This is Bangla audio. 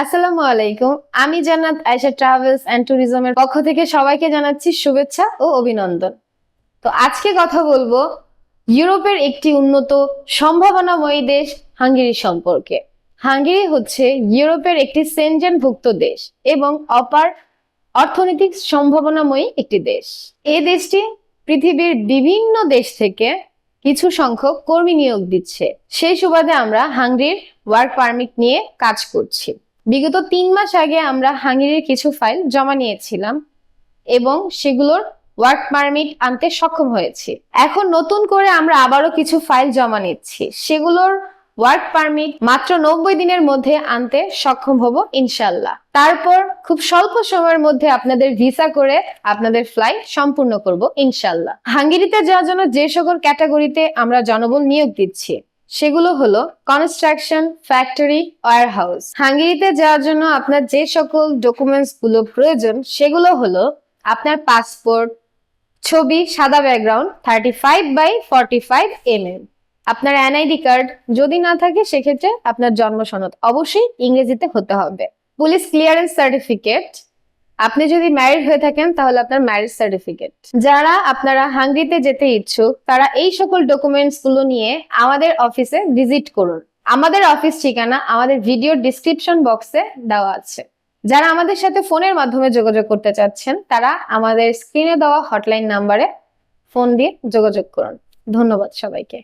আসসালামু আলাইকুম। আমি জান্নাত আয়শা ট্রাভেলস অ্যান্ড ট্যুরিজমের পক্ষ থেকে সবাইকে জানাচ্ছি শুভেচ্ছা ও অভিনন্দন। তো আজকে কথা বলব ইউরোপের একটি উন্নত, সম্ভাবনাময়ী দেশ হাঙ্গেরি সম্পর্কে। হাঙ্গেরি হচ্ছে ইউরোপের একটি সেনজেনভুক্ত দেশ এবং অপার অর্থনৈতিক সম্ভাবনাময়ী একটি দেশ। এ দেশটি পৃথিবীর বিভিন্ন দেশ থেকে কিছু সংখ্যক কর্মী নিয়োগ দিচ্ছে। সেই সুবাদে আমরা হাঙ্গেরির ওয়ার্ক পারমিট নিয়ে কাজ করছি। বিগত তিন মাস আগে আমরা হাঙ্গেরির কিছু ফাইল জমা নিয়েছিলাম এবং সেগুলোর ওয়ার্ক পারমিট আনতে সক্ষম হয়েছি। এখন নতুন করে আমরা আবারও কিছু ফাইল জমা নিচ্ছি। সেগুলোর ওয়ার্ক পারমিট মাত্র নব্বই দিনের মধ্যে আনতে সক্ষম হব ইনশাল্লাহ তারপর খুব স্বল্প সময়ের মধ্যে আপনাদের ভিসা করে আপনাদের ফ্লাইট সম্পূর্ণ করব ইনশাল্লাহ হাঙ্গেরিতে যাওয়ার জন্য যে সকল ক্যাটাগরিতে আমরা জনবল নিয়োগ দিচ্ছি সেগুলো হলো কনস্ট্রাকশন ফ্যাক্টরি ওয়ার হাউস হাঙ্গেরিতে যাওয়ার জন্য আপনার যে সকল ডকুমেন্টসগুলো প্রয়োজন, সেগুলো হলো আপনার পাসপোর্ট ছবি, সাদা background thirty five by forty five M M আপনার এনআইডি কার্ড যদি না থাকে সেক্ষেত্রে আপনার জন্ম সনদ অবশ্যই ইংরেজিতে হতে হবে। পুলিশ ক্লিয়ারেন্স সার্টিফিকেট আপনি যদি ম্যারিড হয়ে থাকেন, তাহলে আপনার ম্যারেজ সার্টিফিকেট যারা আপনারা হাঙ্গরিতে যেতে ইচ্ছুক, তারা এই সকল ডকুমেন্টসগুলো নিয়ে আমাদের অফিসে ভিজিট করুন। আমাদের অফিস ঠিকানা আমাদের ভিডিও ডিসক্রিপশন বক্সে দেওয়া আছে। যারা আমাদের সাথে ফোনের মাধ্যমে যোগাযোগ করতে চাচ্ছেন, তারা আমাদের স্ক্রিনে দেওয়া হটলাইন নাম্বারে ফোন দিয়ে যোগাযোগ করুন। ধন্যবাদ সবাইকে।